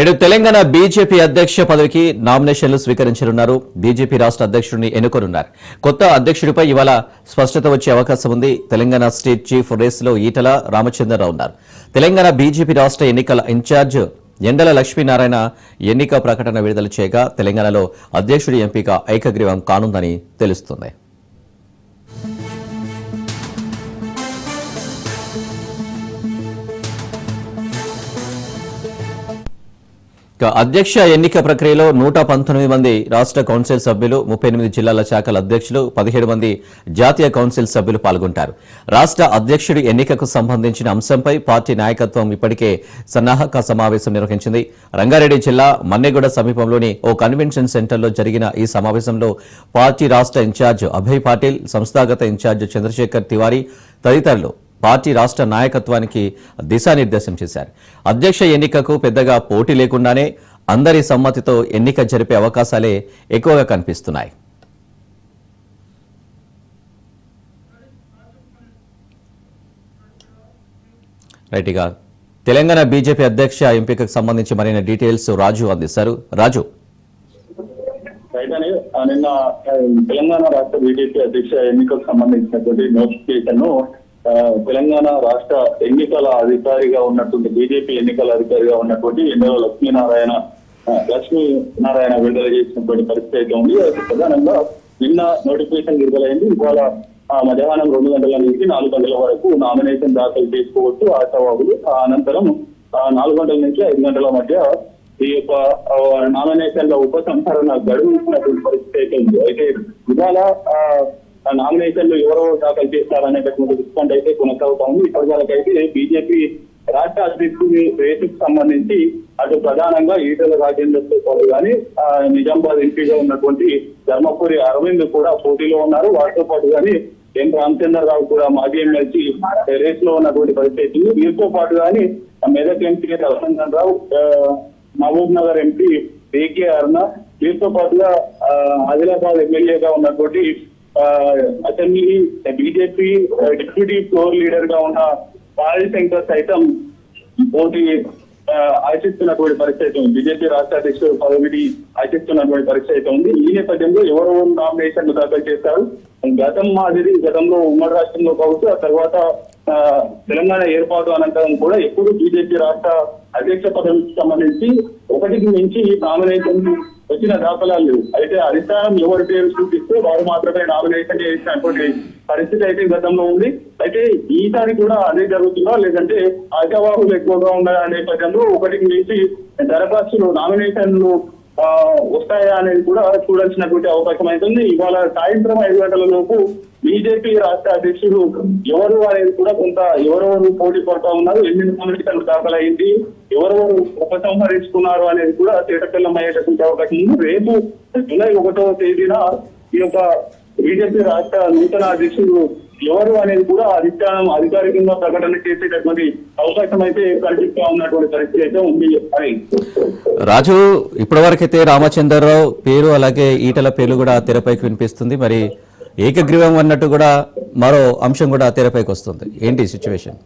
నేడు తెలంగాణ బీజేపీ అధ్యక్ష పదవికి నామినేషన్లు స్వీకరించనున్నారు. బీజేపీ రాష్ట్ర అధ్యక్షుడిని ఎన్నుకోనున్నారు. కొత్త అధ్యక్షుడిపై ఇవాళ స్పష్టత వచ్చే అవకాశం ఉంది. తెలంగాణ స్టేట్ చీఫ్ రేసులో ఈటల రామచంద్రరావు ఉన్నారు. తెలంగాణ బీజేపీ రాష్ట్ర ఎన్నికల ఇన్ఛార్జ్ ఎండల లక్ష్మీనారాయణ ఎన్నిక ప్రకటన విడుదల చేయగా తెలంగాణలో అధ్యక్షుడి ఎంపిక ఏకగ్రీవం కానుందని తెలుస్తుంది. అధ్యక్ష ఎన్నిక ప్రక్రియలో నూట పంతొమ్మిది మంది రాష్ట్ర కౌన్సిల్ సభ్యులు ముప్పై ఎనిమిది జిల్లాల శాఖల అధ్యక్షులు పదిహేడు మంది జాతీయ కౌన్సిల్ సభ్యులు పాల్గొంటారు. రాష్ట్ర అధ్యక్షుడి ఎన్నికకు సంబంధించిన అంశంపై పార్టీ నాయకత్వం ఇప్పటికే సన్నాహక సమావేశం నిర్వహించింది. రంగారెడ్డి జిల్లా మన్నెగూడ సమీపంలోని ఓ కన్వెన్షన్ సెంటర్లో జరిగిన ఈ సమావేశంలో పార్టీ రాష్ట్ర ఇన్ఛార్జ్ అభయ్ పాటిల్ సంస్థాగత ఇన్ఛార్జ్ చంద్రశేఖర్ తివారీ తదితరులు పార్టీ రాష్ట్ర నాయకత్వానికి దిశానిర్దేశం చేశారు. అధ్యక్ష ఎన్నికకు పెద్దగా పోటీ లేకుండానే అందరి సమ్మతితో ఎన్నిక జరిపే అవకాశాలే ఎక్కువగా కనిపిస్తున్నాయి. రైట్గా తెలంగాణ బీజేపీ అధ్యక్ష ఎంపికకు సంబంధించి మరిన్ని డీటెయిల్స్ రాజు అందిస్తారు. రాజు. నిన్న తెలంగాణ రాష్ట్ర బీజేపీ అధ్యక్ష ఎన్నికకు సంబంధించినటువంటి నోటిఫికేషన్ తెలంగాణ రాష్ట్ర ఎన్నికల అధికారిగా ఉన్నటువంటి బీజేపీ ఎన్నికల అధికారిగా ఉన్నటువంటి ఎన్నో లక్ష్మీనారాయణ లక్ష్మీ లక్ష్మీనారాయణ విడుదల చేసినటువంటి పరిస్థితి అయితే ఉంది. ప్రధానంగా నిన్న నోటిఫికేషన్ విడుదలైంది. ఇవాళ మధ్యాహ్నం రెండు గంటల నుంచి నాలుగు గంటల వరకు నామినేషన్ దాఖలు చేసుకోవచ్చు ఆశావాహులు. అనంతరం ఆ, నాలుగు గంటల నుంచి ఐదు గంటల మధ్య ఈ యొక్క నామినేషన్ల ఉపసంహరణ గడువు ఇచ్చినటువంటి పరిస్థితి అయితే ఉంది. అయితే ఇవాళ నామినేషన్లు ఎవరో దాఖలు చేస్తారనేటటువంటి రెస్పాండ్ అయితే కొనసాగుతా ఉంది ఇప్పటి వరకు అయితే బీజేపీ రాష్ట్ర అధ్యక్షుడి రేసుకు సంబంధించి అటు ప్రధానంగా ఈటల రాజేందర్తో పాటు కానీ నిజామాబాద్ ఎంపీగా ఉన్నటువంటి ధర్మపురి అరవింద్ కూడా పోటీలో ఉన్నారు. వాటితో పాటు కానీ ఎన్ రామచంద్రరావు కూడా మాజీ ఎమ్మెల్సీ రేస్లో ఉన్నటువంటి పరిస్థితి వీరితో పాటు కానీ Medak MP Raghunandan Rao Mahabubnagar MP A అరుణ వీరితో పాటుగా ఆదిలాబాద్ ఎమ్మెల్యేగా ఉన్నటువంటి అసెంబ్లీ అతన్ని బీజేపీ డిప్యూటీ ఫ్లోర్ లీడర్గా ఉన్న పాల్ శంకర్ సైతం పోటీ ఆ, ఆశిస్తున్నటువంటి పరిస్థితి ఉంది. బీజేపీ రాష్ట్ర అధ్యక్షుడు పదవిని ఆశిస్తున్నటువంటి పరిస్థితి అయితే ఉంది. ఈ నేపథ్యంలో ఎవరు నామినేషన్ దాఖలు చేస్తారు? గతం మాదిరి గతంలో ఉమ్మడి రాష్ట్రంలో కావచ్చు ఆ తర్వాత ఆ, తెలంగాణ ఏర్పాటు అనంతరం కూడా ఎప్పుడు బీజేపీ రాష్ట్ర అధ్యక్ష పదవికి సంబంధించి ఒకటికి మించి నామినేషన్ వచ్చిన దాఖలాలు లేవు. అయితే అధిష్టానం ఎవరి పేరు చూపిస్తే వారు మాత్రమే నామినేషన్ చేసినటువంటి పరిస్థితి అయితే గతంలో ఉంది. అయితే ఈసారి కూడా అదే జరుగుతుందా? లేదంటే ఆశావాహులు ఎక్కువగా ఉన్న నేపథ్యంలో ఒకటికి మించి దరఖాస్తులు నామినేషన్లు వస్తాయా అనేది కూడా చూడాల్సినటువంటి అవకాశం అవుతుంది. ఇవాళ సాయంత్రం ఐదు గంటల లోపు బీజేపీ రాష్ట్ర అధ్యక్షుడు ఎవరు అనేది కూడా కొంత ఎవరెవరు పోటీ పడుతూ ఉన్నారు ఎన్ని నామినేషన్లు దాఖలైంది ఎవరెవరు ఉపసంహరించుకున్నారు అనేది కూడా తేటతెల్లం అయ్యేటటువంటి అవకాశం ఉంది. రేపు జూలై ఒకటో తేదీన ఈ యొక్క బీజేపీ రాష్ట్ర నూతన అధ్యక్షుడు ఎవరు అనేది కూడా అధిష్టానం అధికారికంగా ప్రకటన చేసేటటువంటి అవకాశం అయితే కల్పిస్తా ఉన్నటువంటి పరిస్థితి అయితే ఉంది. రాజు ఇప్పటివరకైతే రామచంద్రరావు పేరు అలాగే ఈటల పేర్లు కూడా తెరపైకి వినిపిస్తుంది. మరి ఏకగ్రీవం అన్నట్టు కూడా మరో అంశం కూడా తెరపైకి వస్తుంది. ఏంటి సిచ్యువేషన్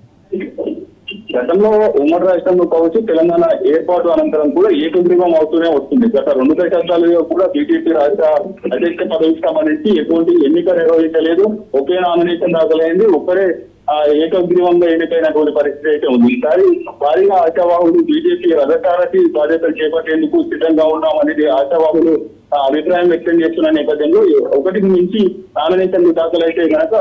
గతంలో ఉమ్మడి రాష్ట్రంలో కావచ్చు తెలంగాణ ఏర్పాటు అనంతరం కూడా ఏకగ్రీవం అవుతూనే వస్తుంది. గత రెండు దశాబ్దాలుగా కూడా బీజేపీ రాష్ట్ర అధ్యక్ష పదవికి సంబంధించి ఎటువంటి ఎన్నిక నిర్వహించలేదు. ఒకే నామినేషన్ దాఖలైంది. ఒక్కరే ఆ, ఏకగ్రీవంగా ఎన్నికైనటువంటి పరిస్థితి అయితే ఉంది. ఈసారి భారీగా ఆశావాహులు బీజేపీ రథసారథి బాధ్యతలు చేపట్టేందుకు సిద్ధంగా ఉన్నాం అనేది ఆశావాహులు అభిప్రాయం వ్యక్తం చేస్తున్న నేపథ్యంలో ఒకటికి మించి నామినేషన్లు దాఖలైతే గనక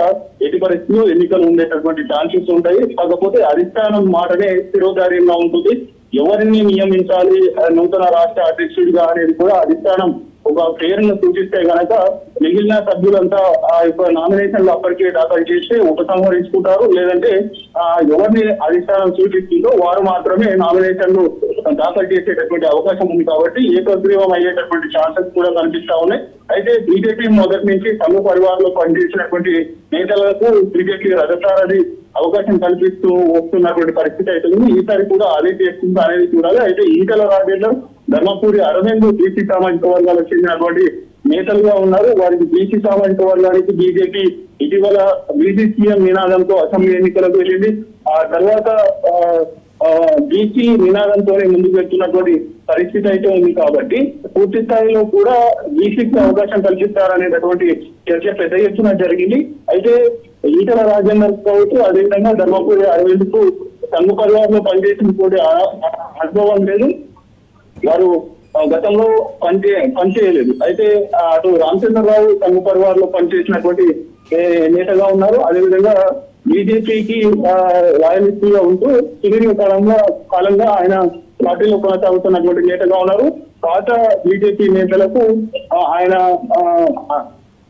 ఎట్టి పరిస్థితుల్లో ఎన్నికలు ఉండేటటువంటి ఛాన్సెస్ ఉంటాయి. కాకపోతే అధిష్టానం మాటనే స్థిరోధార్యంగా ఉంటుంది. ఎవరిని నియమించాలి? నూతన రాష్ట్ర అధ్యక్షుడిగా అనేది కూడా అధిష్టానం ఒక పేరును సూచిస్తే గనక మిగిలిన సభ్యులంతా ఆ యొక్క నామినేషన్లు అప్పటికే దాఖలు చేస్తే ఉపసంహరించుకుంటారు. లేదంటే ఆ ఎవరిని అధిష్టానం సూచిస్తుందో వారు మాత్రమే నామినేషన్లు దాఖలు చేసేటటువంటి అవకాశం ఉంది కాబట్టి ఏకగ్రీవం అయ్యేటటువంటి ఛాన్సెస్ కూడా కనిపిస్తా ఉన్నాయి. అయితే బీజేపీ మొదటి నుంచి తమ పరివారంలో పనిచేసినటువంటి నేతలకు బీజేపీ రథసారథి అవకాశం కల్పిస్తూ వస్తున్నటువంటి పరిస్థితి అయితే ఉంది ఈసారి కూడా అదే చేస్తుందా అనేది చూడాలి. అయితే ఈటల రాజేందర్ ధర్మపురి అరవింద్ బీసీ సామాజిక వర్గాలకు చెందినటువంటి నేతలుగా ఉన్నారు. వారికి బీసీ సామాజిక వర్గానికి బీజేపీ ఇటీవల బీసీ సీఎం నినాదంతో అసెంబ్లీ ఎన్నికలకు వెళ్ళింది. ఆ తర్వాత ఆ, బీసీ నినాదంతో ముందుకు వెళ్తున్నటువంటి పరిస్థితి అయితే ఉంది కాబట్టి పూర్తి స్థాయిలో కూడా బీసీకి అవకాశం కల్పిస్తారనేటటువంటి చర్చ పెద్ద ఎత్తున జరిగింది. అయితే ఈటల రాజేందర్ కావచ్చు అదేవిధంగా ధర్మపురి అరవింద్కు సంఘ పరివారంలో పనిచేసినటువంటి అనుభవం లేదు. వారు గతంలో పనిచే పనిచేయలేదు. అయితే అటు రామచంద్రరావు సంఘ పరివారంలో పనిచేసినటువంటి ఏ, నేతగా ఉన్నారు. అదేవిధంగా బీజేపీకి రాయలిస్ట్గా ఉంటూ సుదీర్ఘ కాలంలో కాలంగా ఆయన పార్టీలో కొనసాగుతున్నటువంటి నేతగా ఉన్నారు. పాత బీజేపీ నేతలకు ఆయన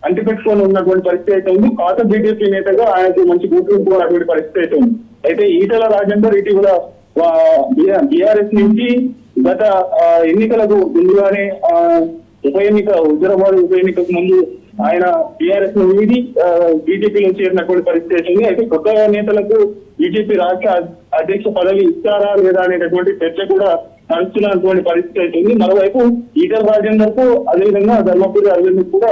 అంటిపెట్టుకొని ఉన్నటువంటి పరిస్థితి అయితే ఉంది. పాత బీజేపీ నేతగా ఆయనకు మంచి గుర్తింపు ఉన్నటువంటి పరిస్థితి అయితే ఉంది. అయితే ఈటల రాజేందర్ ఇటీవల బీఆర్ఎస్ నుంచి గత ఎన్నికలకు ముందుగానే ఉప ఎన్నిక హుజరాబాద్ ఉప ఎన్నికకు ముందు ఆయన టీఆర్ఎస్ను వీడి బీజేపీలో చేరినటువంటి పరిస్థితి అయితే అయితే కొత్త నేతలకు బీజేపీ రాష్ట్ర అధ్యక్ష పదవి ఇస్తారా లేదా అనేటటువంటి చర్చ కూడా నడుస్తున్నటువంటి పరిస్థితి అయితే మరోవైపు ఈటల్ రాజేందర్కు అదేవిధంగా ధర్మపురి అరవింద్ కూడా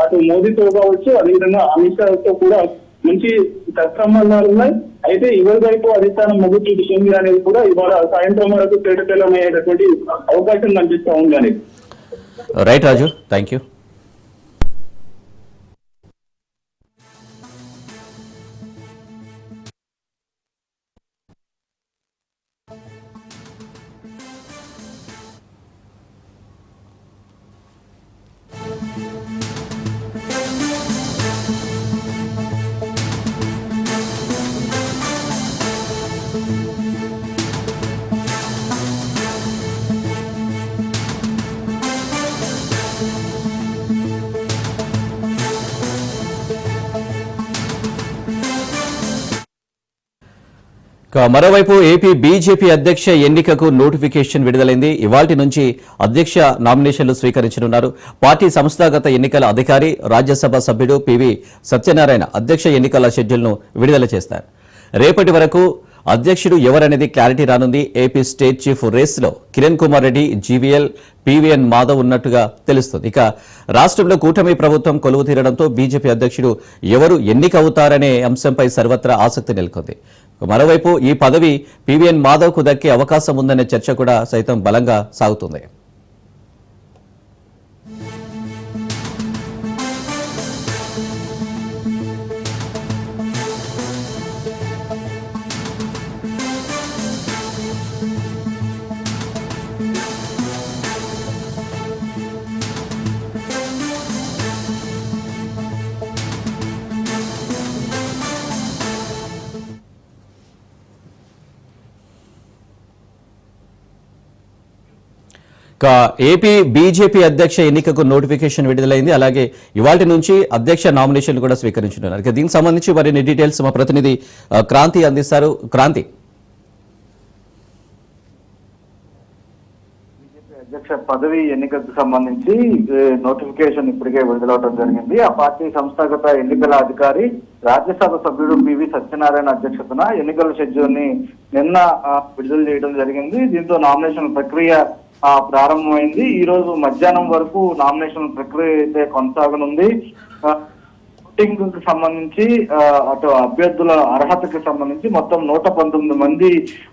అటు మోదీతో కావచ్చు అదేవిధంగా అమిత్ షా తో కూడా మంచి సత్సంబంధాలు ఉన్నాయి. అయితే ఇవరి వైపు అధిష్టానం మొగ్గు చూపుతుంది అనేది కూడా ఇవాళ సాయంత్రం వరకు తేటతెల్లమయ్యేటటువంటి అవకాశం కనిపిస్తా ఉంది అనేది. రైట్ రాజు థ్యాంక్ యూ మరోవైపు ఏపీ బీజేపీ అధ్యక్ష ఎన్నికకు నోటిఫికేషన్ విడుదలైంది. ఇవాటి నుంచి అధ్యక్ష నామినేషన్లు స్వీకరించనున్నారు. పార్టీ సంస్థాగత ఎన్నికల అధికారి రాజ్యసభ సభ్యుడు పివి సత్యనారాయణ అధ్యక్ష ఎన్నికల షెడ్యూల్ను విడుదల చేస్తారు. రేపటి వరకు అధ్యక్షుడు ఎవరనేది క్లారిటీ రానుంది. ఏపీ స్టేట్ చీఫ్ రేస్లో కిరణ్ కుమార్ రెడ్డి జీవీఎల్ పీవీఎన్ మాధవ్ ఉన్నట్టుగా తెలుస్తుంది. ఇక రాష్ట్రంలో కూటమి ప్రభుత్వం కొలువు తీరడంతో బీజేపీ అధ్యక్షుడు ఎవరు ఎన్నికవుతారనే అంశంపై సర్వత్రా ఆసక్తి నెలకొంది. మరోవైపు ఈ పదవి పీవీఎన్ మాధవ్కు దక్కే అవకాశం ఉందనే చర్చ కూడా సైతం బలంగా సాగుతుంది. ఏపీ బీజేపీ అధ్యక్ష ఎన్నికకు నోటిఫికేషన్ విడుదలైంది. అలాగే ఇవాటి నుంచి అధ్యక్ష నామినేషన్ కూడా స్వీకరించనున్నారు. ఇక దీనికి సంబంధించి మరిన్ని డీటెయిల్స్ మా ప్రతినిధి క్రాంతి అందిస్తారు. క్రాంతి. అధ్యక్ష పదవి ఎన్నికకు సంబంధించి నోటిఫికేషన్ ఇప్పటికే విడుదలవడం జరిగింది. ఆ పార్టీ సంస్థాగత ఎన్నికల అధికారి రాజ్యసభ సభ్యుడు పివి సత్యనారాయణ అధ్యక్షతన ఎన్నికల షెడ్యూల్ని నిన్న విడుదల చేయడం జరిగింది. దీంతో నామినేషన్ ప్రక్రియ ప్రారంభమైంది. ఈ రోజు మధ్యాహ్నం వరకు నామినేషన్ ప్రక్రియ అయితే కొనసాగనుంది. ఓటింగ్కు సంబంధించి అటు అభ్యర్థుల అర్హతకు సంబంధించి మొత్తం నూట పంతొమ్మిది మంది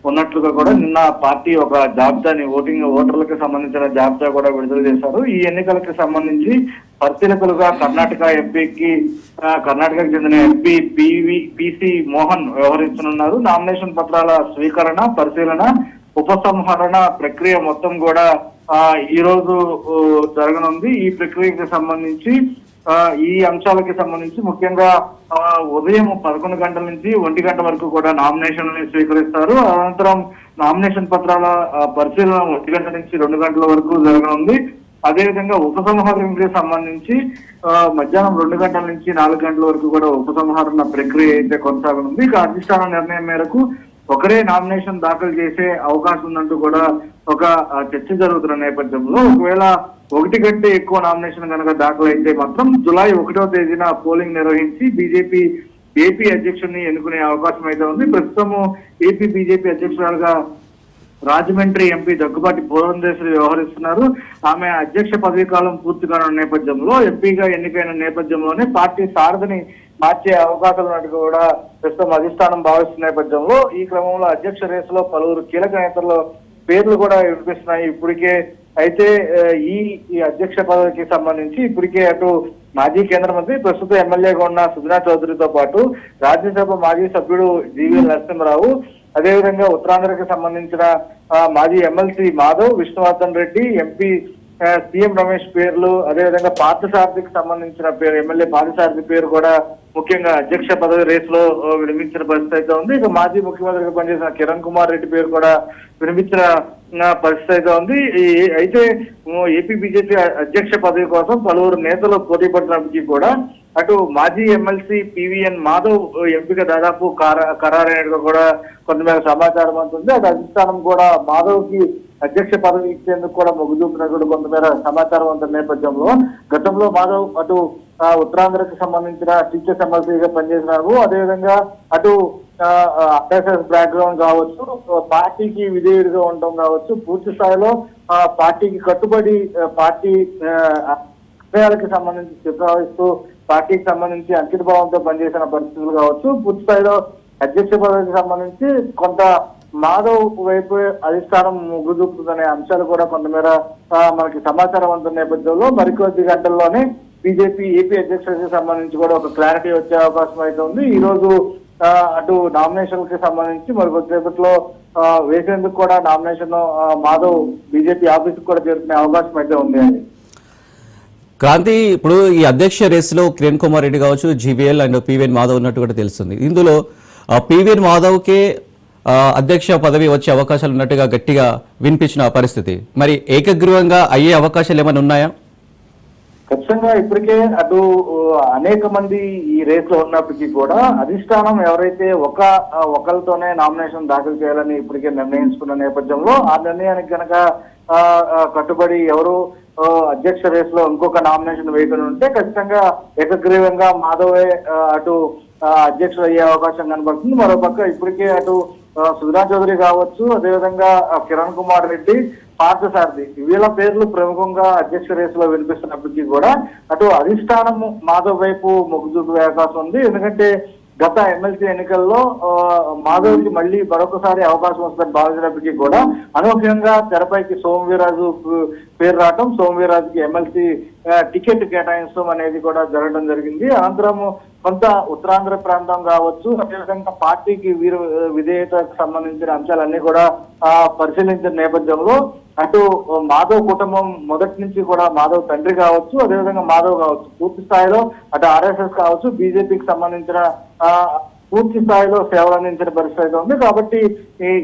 ఉన్నట్లుగా కూడా నిన్న పార్టీ ఒక జాబితాని ఓటింగ్ ఓటర్లకు సంబంధించిన జాబితా కూడా విడుదల చేశారు. ఈ ఎన్నికలకు సంబంధించి పరిశీలకులుగా కర్ణాటక ఎంపీకి కర్ణాటకకు చెందిన ఎంపీ పివి పిసి మోహన్ వ్యవహరించనున్నారు. నామినేషన్ పత్రాల స్వీకరణ పరిశీలన ఉపసంహరణ ప్రక్రియ మొత్తం కూడా ఆ ఈ రోజు జరగనుంది. ఈ ప్రక్రియకి సంబంధించి ఆ, ఈ అంశాలకి సంబంధించి ముఖ్యంగా ఆ, ఉదయం పదకొండు గంటల నుంచి ఒంటి గంట వరకు కూడా నామినేషన్ స్వీకరిస్తారు. అనంతరం నామినేషన్ పత్రాల పరిశీలన ఒంటి గంట నుంచి రెండు గంటల వరకు జరగనుంది. అదేవిధంగా ఉపసంహరణకి సంబంధించి ఆ, మధ్యాహ్నం రెండు గంటల నుంచి నాలుగు గంటల వరకు కూడా ఉపసంహరణ ప్రక్రియ అయితే కొనసాగనుంది. ఇక అధిష్టాన నిర్ణయం మేరకు ఒకరే నామినేషన్ దాఖలు చేసే అవకాశం ఉందంటూ కూడా ఒక చర్చ జరుగుతున్న నేపథ్యంలో ఒకవేళ ఒకటి కంటే ఎక్కువ నామినేషన్ కనుక దాఖలు అయితే మాత్రం జులై ఒకటో తేదీన పోలింగ్ నిర్వహించి బీజేపీ ఏపీ అధ్యక్షుడిని ఎన్నుకునే అవకాశం అయితే ఉంది. ప్రస్తుతము ఏపీ బీజేపీ అధ్యక్షురాలుగా రాజమండ్రి ఎంపీ దగ్గుబాటి పురంధేశ్వరి వ్యవహరిస్తున్నారు. ఆమె అధ్యక్ష పదవీ కాలం పూర్తి కానున్న నేపథ్యంలో ఎంపీగా ఎన్నికైన నేపథ్యంలోనే పార్టీ సారథిని మార్చే అవకాశాలు ఉన్నట్టు కూడా ప్రస్తుతం అధిష్టానం భావిస్తున్న నేపథ్యంలో ఈ క్రమంలో అధ్యక్ష రేసులో పలువురు కీలక నేతలు పేర్లు కూడా వినిపిస్తున్నాయి. ఇప్పటికే అయితే ఈ ఈ అధ్యక్ష పదవికి సంబంధించి ఇప్పటికే అటు మాజీ కేంద్ర మంత్రి ప్రస్తుత ఎమ్మెల్యేగా ఉన్న సుజనా చౌదరితో పాటు రాజ్యసభ మాజీ సభ్యుడు జీవీ నరసింహరావు అదేవిధంగా ఉత్తరాంధ్రకి సంబంధించిన మాజీ MLC Madhav Vishnuvardhan Reddy MP CM Ramesh పేర్లు అదేవిధంగా పార్థసారథికి సంబంధించిన పేరు ఎమ్మెల్యే పార్థసారథి పేరు కూడా ముఖ్యంగా అధ్యక్ష పదవి రేసులో లో వినిపించిన పరిస్థితి అయితే ఉంది. ఇక మాజీ ముఖ్యమంత్రిగా పనిచేసిన కిరణ్ కుమార్ రెడ్డి పేరు కూడా వినిపించిన పరిస్థితి అయితే ఉంది. ఈ- అయితే ఏపీ బీజేపీ అధ్యక్ష పదవి కోసం పలువురు నేతలు పోటీ పడినప్పటికీ కూడా అటు మాజీ ఎమ్మెల్సీ పివిఎన్ మాధవ్ ఎంపిక దాదాపు ఖరారైనట్టుగా కూడా కొంతమేర సమాచారం అంటుంది. అటు అధిష్టానం కూడా మాధవ్కి అధ్యక్ష పదవి ఇచ్చేందుకు కూడా మొగ్గుచూపినట్టు కొంతమేర సమాచారం అంత నేపథ్యంలో గతంలో మాధవ్ అటు ఉత్తరాంధ్రకు సంబంధించిన టీచర్స్ ఎమ్మెల్సీగా పనిచేసినారు. అదేవిధంగా అటు ఆర్ఎస్ఎస్ బ్యాక్గ్రౌండ్ కావచ్చు పార్టీకి విధేయుడిగా ఉండటం కావచ్చు పూర్తి స్థాయిలో పార్టీకి కట్టుబడి పార్టీ విషయాలకు సంబంధించి చిత్రవహిస్తూ పార్టీకి సంబంధించి అంకిత భావంతో పనిచేసిన పరిస్థితులు కావచ్చు. పూర్తి స్థాయిలో అధ్యక్ష పదవికి సంబంధించి కొంత మాధవ్ వైపు అధిష్టానం ముగ్గుదూపుతుందనే అంశాలు కూడా కొంతమేర మనకి సమాచారం అందుతున్న నేపథ్యంలో మరికొద్ది గంటల్లోనే బీజేపీ ఏపీ అధ్యక్షుడికి సంబంధించి కూడా ఒక క్లారిటీ వచ్చే అవకాశం అయితే ఉంది. ఈ రోజు అటు నామినేషన్కి సంబంధించి మరి కొద్దిసేపట్లో వేసేందుకు కూడా నామినేషన్ మాధవ్ బీజేపీ ఆఫీస్ కూడా చేరుకునే అవకాశం అయితే ఉంది అండి క్రాంతి ఇప్పుడు ఈ అధ్యక్ష రేసులో కిరణ్ కుమార్ రెడ్డి కావచ్చు జీవీఎల్ అండ్ పివిఎన్ మాధవ్ ఉన్నట్టు కూడా తెలుస్తుంది. ఇందులో ఆ, పివిఎన్ మాధవ్కే అధ్యక్ష పదవి వచ్చే అవకాశాలు ఉన్నట్టుగా గట్టిగా వినిపించిన పరిస్థితి. మరి ఏకగ్రీవంగా అయ్యే అవకాశాలు ఏమైనా ఉన్నాయా? ఖచ్చితంగా ఇప్పటికే అటు అనేక మంది ఈ రేస్లో ఉన్నప్పటికీ కూడా అధిష్టానం ఎవరైతే ఒక ఒకరితోనే నామినేషన్ దాఖలు చేయాలని ఇప్పటికే నిర్ణయించుకున్న నేపథ్యంలో ఆ నిర్ణయానికి కనుక ఆ, కట్టుబడి ఎవరు అధ్యక్ష రేస్లో ఇంకొక నామినేషన్ వేయకుండా ఉంటే ఖచ్చితంగా ఏకగ్రీవంగా మాధవే అటు అధ్యక్షుడు అయ్యే అవకాశం కనబడుతుంది. మరోపక్క ఇప్పటికే అటు ఆ, సుధా చౌదరి కావచ్చు అదేవిధంగా కిరణ్ కుమార్ రెడ్డి పార్థసారథి. వీళ్ళ పేర్లు ప్రముఖంగా అధ్యక్ష రేసులో వినిపిస్తున్నప్పటికీ కూడా అటు అధిష్టానం మాధవ్ వైపు మొగ్గు చూపే అవకాశం ఉంది. ఎందుకంటే గత ఎమ్మెల్సీ ఎన్నికల్లో ఆ, మళ్ళీ మరొకసారి అవకాశం వస్తుందని భావించినప్పటికీ కూడా అనూహ్యంగా తెరపైకి సోమవీరాజు పేరు రావటం సోమవీరాజుకి ఎమ్మెల్సీ టికెట్ కేటాయించడం అనేది కూడా జరగడం జరిగింది. అనంతరం కొంత ఉత్తరాంధ్ర ప్రాంతం కావచ్చు అదేవిధంగా పార్టీకి వీరు విధేయతకు సంబంధించిన అంశాలన్నీ కూడా పరిశీలించిన నేపథ్యంలో అటు మాధవ్ కుటుంబం మొదటి నుంచి కూడా మాధవ్ తండ్రి కావచ్చు అదేవిధంగా మాధవ్ కావచ్చు. పూర్తి స్థాయిలో అటు ఆర్ఎస్ఎస్ కావచ్చు బీజేపీకి సంబంధించిన పూర్తి స్థాయిలో సేవలు అందించిన పరిస్థితి అయితే ఉంది. కాబట్టి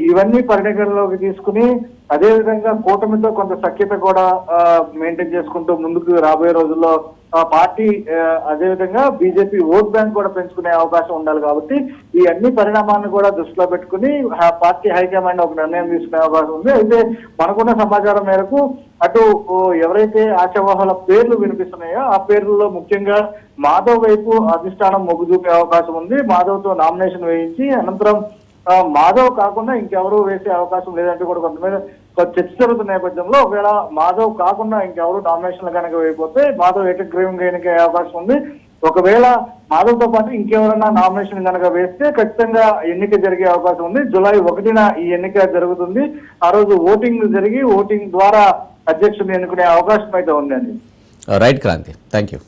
ఇవన్నీ పరిగణలోకి తీసుకుని అదేవిధంగా కూటమితో కొంత సఖ్యత కూడా మెయింటైన్ చేసుకుంటూ ముందుకు రాబోయే రోజుల్లో పార్టీ అదేవిధంగా బీజేపీ ఓట్ బ్యాంక్ కూడా పెంచుకునే అవకాశం ఉండాలి కాబట్టి ఈ అన్ని పరిణామాలను కూడా దృష్టిలో పెట్టుకుని పార్టీ హైకమాండ్ ఒక నిర్ణయం తీసుకునే అవకాశం ఉంది. అయితే మనకున్న సమాచారం మేరకు అటు ఎవరైతే ఆశావాహాల పేర్లు వినిపిస్తున్నాయో ఆ పేర్లలో ముఖ్యంగా మాధవ్ వైపు అధిష్టానం మొగ్గు చూపే అవకాశం ఉంది. మాధవ్తో నామినేషన్ వేయించి అనంతరం మాధవ్ కాకుండా ఇంకెవరూ వేసే అవకాశం లేదంటే కూడా కొంతమంది సో చర్చ జరుగుతున్న నేపథ్యంలో ఒకవేళ మాధవ్ కాకుండా ఇంకెవరు నామినేషన్లు కనుక వేయకపోతే మాధవ్ ఏకగ్రీవంగా ఎన్నికే అవకాశం ఉంది? ఒకవేళ మాధవ్తో పాటు ఇంకెవరన్నా నామినేషన్ కనుక వేస్తే ఖచ్చితంగా ఎన్నిక జరిగే అవకాశం ఉంది. జూలై ఒకటిన ఈ ఎన్నిక జరుగుతుంది. ఆ రోజు ఓటింగ్ జరిగి ఓటింగ్ ద్వారా అధ్యక్షుడిని ఎన్నుకునే అవకాశం అయితే ఉందండి. Right Kranthi thank you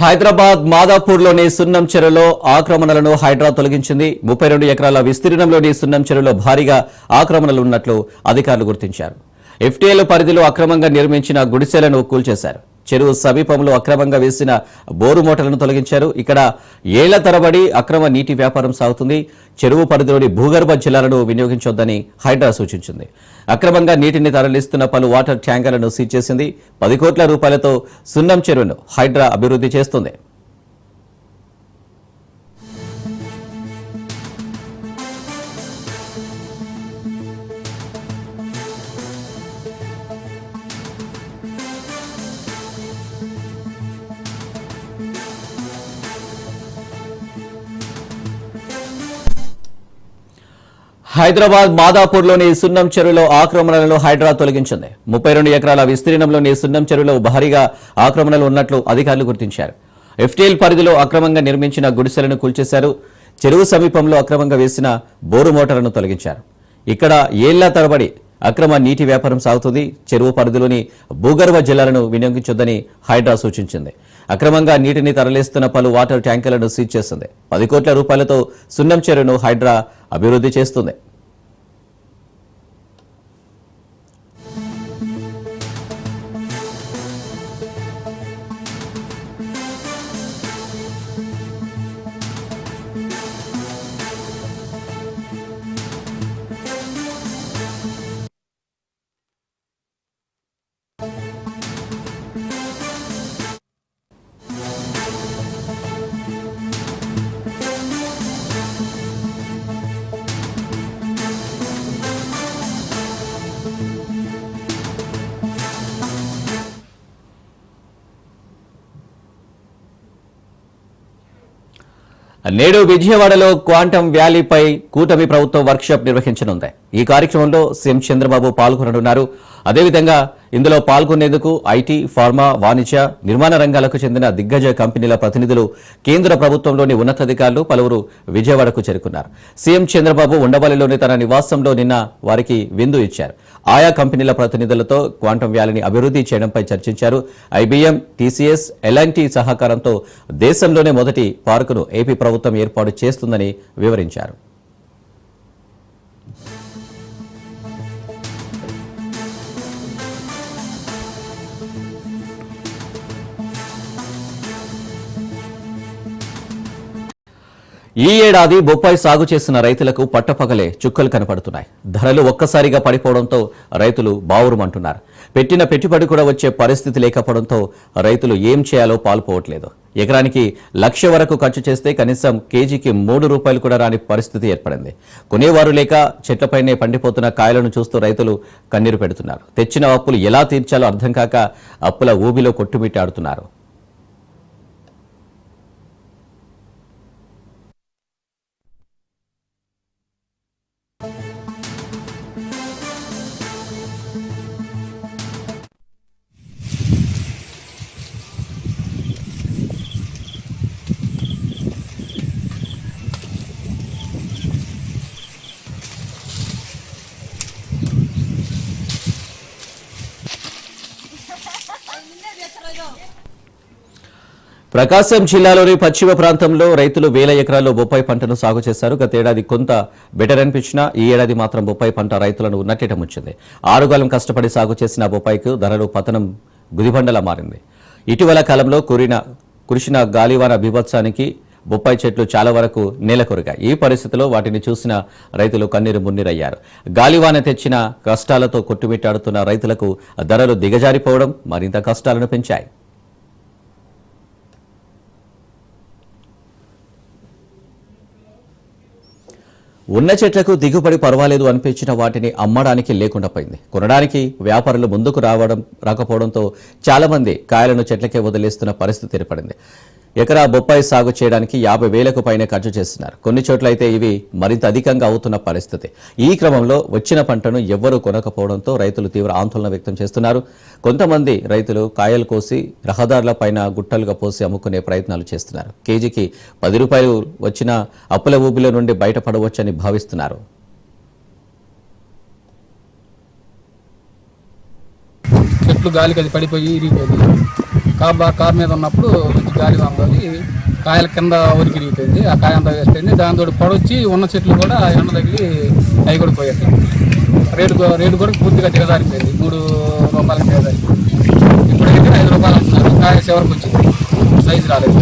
Hyderabad మాదాపూర్లోని Sunnam చెరువులో ఆక్రమణలను హైడ్రా తొలగించింది. ముప్పై రెండు ఎకరాల విస్తీర్ణంలోని సున్నం చెరువులో భారీగా ఆక్రమణలు ఉన్నట్లు అధికారులు గుర్తించారు. ఎఫ్టీఏల పరిధిలో అక్రమంగా నిర్మించిన గుడిసెలను కూల్చేశారు. చెరువు సమీపంలో అక్రమంగా వేసిన బోరు మోటలను తొలగించారు. ఇక్కడ ఏళ్ళ తరబడి అక్రమ నీటి వ్యాపారం సాగుతుంది. చెరువు పరిధిలోని భూగర్భ జలాలను వినియోగించొద్దని హైడ్రా సూచించింది. అక్రమంగా నీటిని తరలిస్తున్న పలు వాటర్ ట్యాంకర్లను సీజ్ చేసింది. పది కోట్ల రూపాయలతో సున్నం చెరువును హైడ్రా అభివృద్ధి చేస్తుంది. హైదరాబాద్ మాదాపూర్లోని సున్నం చెరువులో ఆక్రమణలను హైడ్రా తొలగించింది. ముప్పై రెండు ఎకరాల విస్తీర్ణంలోని సున్నం చెరువులో భారీగా ఆక్రమణలు ఉన్నట్లు అధికారులు గుర్తించారు. ఎఫ్టీఎల్ పరిధిలో అక్రమంగా నిర్మించిన గుడిసెలను కూల్చేశారు. చెరువు సమీపంలో అక్రమంగా వేసిన బోరు మోటార్లను తొలగించారు. ఇక్కడ ఏళ్ళ తరబడి అక్రమ నీటి వ్యాపారం సాగుతుంది. చెరువు పరిధిలోని భూగర్భ జలాలను వినియోగించొద్దని హైడ్రా సూచించింది. అక్రమంగా నీటిని తరలిస్తున్న పలు వాటర్ ట్యాంకర్లను సీజ్ చేస్తుంది పది కోట్ల రూపాయలతో సున్నం చెరువును హైడ్రా అభివృద్ధి చేస్తుంది. నేడు విజయవాడలో క్వాంటం వ్యాలీపై కూటమి ప్రభుత్వం వర్క్షాప్ నిర్వహించనుంది. ఈ కార్యక్రమంలో సీఎం చంద్రబాబు పాల్గొననున్నారు. అదేవిధంగా ఇందులో పాల్గొనేందుకు ఐటీ ఫార్మా వాణిజ్య నిర్మాణ రంగాలకు చెందిన దిగ్గజ కంపెనీల ప్రతినిధులు కేంద్ర ప్రభుత్వంలోని ఉన్నతాధికారులు పలువురు విజయవాడకు చేరుకున్నారు. సీఎం చంద్రబాబు ఉండవల్లిలోని తన నివాసంలో నిన్న వారికి విందు ఇచ్చారు. ఆయా కంపెనీల ప్రతినిధులతో క్వాంటం వ్యాలీని అభివృద్ధి చేయడంపై చర్చించారు. ఐబీఎం టీసీఎస్ ఎల్ఎన్టీ సహకారంతో దేశంలోనే మొదటి పార్కును ఏపీ ప్రభుత్వం ఏర్పాటు చేస్తుందని వివరించారు. ఈ ఏడాది బొప్పాయి సాగు చేసిన రైతులకు పట్టపగలే చుక్కలు కనపడుతున్నాయి. ధరలు ఒక్కసారిగా పడిపోవడంతో రైతులు బావురుమంటున్నారు. పెట్టిన పెట్టుబడి కూడా వచ్చే పరిస్థితి లేకపోవడంతో రైతులు ఏం చేయాలో పాల్పోవట్లేదు. ఎకరానికి లక్ష వరకు ఖర్చు చేస్తే కనీసం కేజీకి మూడు రూపాయలు కూడా రాని పరిస్థితి ఏర్పడింది. కొనేవారు లేక చెట్లపైనే పండిపోతున్న కాయలను చూస్తూ రైతులు కన్నీరు పెడుతున్నారు. తెచ్చిన అప్పులు ఎలా తీర్చాలో అర్థం కాక అప్పుల ఊబిలో కొట్టుమిట్టాడుతున్నారు. ప్రకాశం జిల్లాలోని పశ్చిమ ప్రాంతంలో రైతులు వేల ఎకరాల్లో బొప్పాయి పంటను సాగు చేశారు. గతేడాది కొంత బెటర్ అనిపించినా ఈ ఏడాది మాత్రం బొప్పాయి పంట రైతులను ఉన్నట్టిట ముంచింది ఆరుగాలం కష్టపడి సాగు చేసిన బొప్పాయికు ధరలు పతనం గుదిబండలా మారింది. ఇటీవల కాలంలో కురిన కురిసిన గాలివాన బీభత్సానికి బొప్పాయి చెట్లు చాలా వరకు నేల కొరిగాయి. ఈ పరిస్థితిలో వాటిని చూసిన రైతులు కన్నీరు మున్నీరయ్యారు. గాలివాన తెచ్చిన కష్టాలతో కొట్టుమిట్టాడుతున్న రైతులకు ధరలు దిగజారిపోవడం మరింత కష్టాలను పెంచాయి. ఉన్న చెట్లకు దిగుబడి పర్వాలేదు అనిపించిన వాటిని అమ్మడానికి లేకుండా పోయింది. కొనడానికి వ్యాపారులు ముందుకు రావడం రాకపోవడంతో చాలా మంది కాయలను చెట్లకే వదిలేస్తున్న పరిస్థితి ఏర్పడింది. ఎకరా బొప్పాయి సాగు చేయడానికి యాభై వేలకు పైన ఖర్చు చేస్తున్నారు. కొన్ని చోట్ల అయితే ఇవి మరింత అధికంగా అవుతున్న పరిస్థితి. ఈ క్రమంలో వచ్చిన పంటను ఎవ్వరూ కొనకపోవడంతో రైతులు తీవ్ర ఆందోళన వ్యక్తం చేస్తున్నారు. కొంతమంది రైతులు కాయలు కోసి రహదారుల పైన గుట్టలుగా పోసి అమ్ముకునే ప్రయత్నాలు చేస్తున్నారు. కేజీకి పది రూపాయలు వచ్చిన అప్పుల ఊబిలో నుండి బయటపడవచ్చని భావిస్తున్నారు. చెట్లు గాలికి అది పడిపోయి ఇరిగిపోయింది. కార్ బా- కార్ మీద ఉన్నప్పుడు కొంచెం గాలి వాంది కాయల కింద ఉరికిరిగిపోయింది ఆ కాయ అంతా వేస్తుంది. దాంతో పొడొచ్చి ఉన్న చెట్లు కూడా ఎండ తగిలి అవి కూడా పోయాయి. రేటు రేటు కూడా పూర్తిగా దిగజారిపోయింది. మూడు రూపాయలకి దిగజారిపోయింది ఇప్పుడైతే ఐదు రూపాయలు అంటున్నారు. కాయ చివరికి వచ్చింది. సైజు రాలేదు.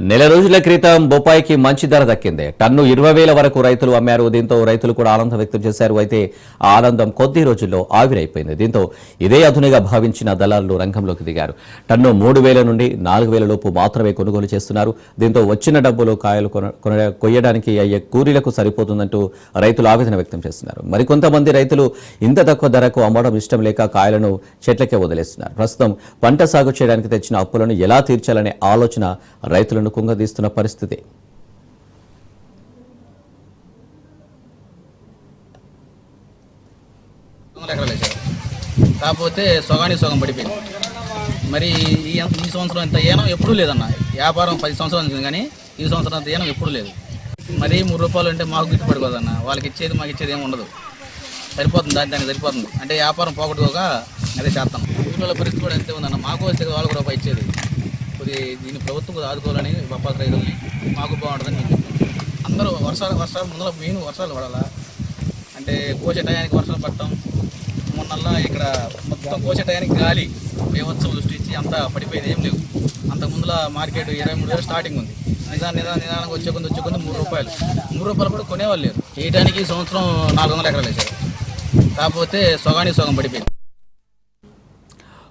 నెల రోజుల క్రితం బొప్పాయికి మంచి ధర దక్కింది. టన్ను ఇరవై వేల వరకు రైతులు అమ్మారు. దీంతో రైతులు కూడా ఆనందం వ్యక్తం చేశారు. అయితే ఆ ఆనందం కొద్ది రోజుల్లో ఆవిరైపోయింది. దీంతో ఇదే అధునిగా భావించిన దళారులు రంగంలోకి దిగారు. టన్ను మూడు వేల నుండి నాలుగు వేల లోపు మాత్రమే కొనుగోలు చేస్తున్నారు. దీంతో వచ్చిన డబ్బులు కాయలు కొన- కొన- కొయ్యడానికి అయ్యే కూలీలకు సరిపోతుందంటూ రైతులు ఆవేదన వ్యక్తం చేస్తున్నారు. మరికొంతమంది రైతులు ఇంత తక్కువ ధరకు అమ్మడం ఇష్టం లేక కాయలను చెట్లకే వదిలేస్తున్నారు. ప్రస్తుతం పంట సాగు చేయడానికి తెచ్చిన అప్పులను ఎలా తీర్చాలనే ఆలోచన రైతులను కుంగదీస్తున్న పరిస్థితి. కాకపోతే సొగానికి సొగం పడిపోయింది. మరి ఈ ఈ సంవత్సరం అంత ఏనం ఎప్పుడూ లేదన్న? వ్యాపారం పది సంవత్సరాలు ఉంది కానీ ఈ సంవత్సరం అంత ఏనం ఎప్పుడూ లేదు. మరి మూడు రూపాయలు అంటే మాకు గిట్టుబడి కదన్న వాళ్ళకి ఇచ్చేది మాకు ఇచ్చేది ఏమి ఉండదు. సరిపోతుంది దాని దానికి సరిపోతుంది. అంటే వ్యాపారం పోగొట్టుకోక అదే చేస్తాం. ఊళ్ళో పరిస్థితి కూడా అంతే ఉందన్న? మాకు వస్తే వాళ్ళు కూడా రూపాయి ఇచ్చేది. కొద్ది దీన్ని ప్రభుత్వం కొద్దిగా ఆదుకోవాలని బొప్పాయి రైతుల్ని మాకు బాగుంటుందని నేను అందరూ వర్షాలు వర్షాలు ముందర మెయిన్ వర్షాలు పడాలా? అంటే కోసే టయానికి వర్షాలు పడటం మొన్నల్లా ఇక్కడ మొత్తం కోసే టయానికి గాలి బీభత్సం సృష్టించి అంతా పడిపోయేది ఏం లేవు. అంత మార్కెట్ ఇరవై మూడు వేలు స్టార్టింగ్ ఉంది. నిదాన నిదాన నిదానంగా వచ్చే కొంత వచ్చే కొంత మూడు రూపాయలు. మూడు రూపాయలు కూడా కొనేవాళ్ళు లేరు. వేయడానికి సంవత్సరం నాలుగు వందల ఎకరాలు వేశారు. కాకపోతే సొగానికి సొగం పడిపోయింది.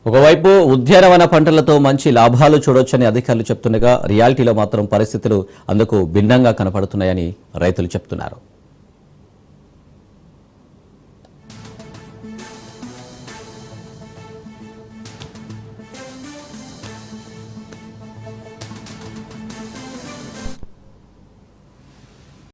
ఒకవైపు ఉద్యానవన పంటలతో మంచి లాభాలు చూడొచ్చని అధికారులు చెప్తుండగా రియాలిటీలో మాత్రం పరిస్థితులు అందుకు భిన్నంగా కనపడుతున్నాయని రైతులు చెప్తున్నారు.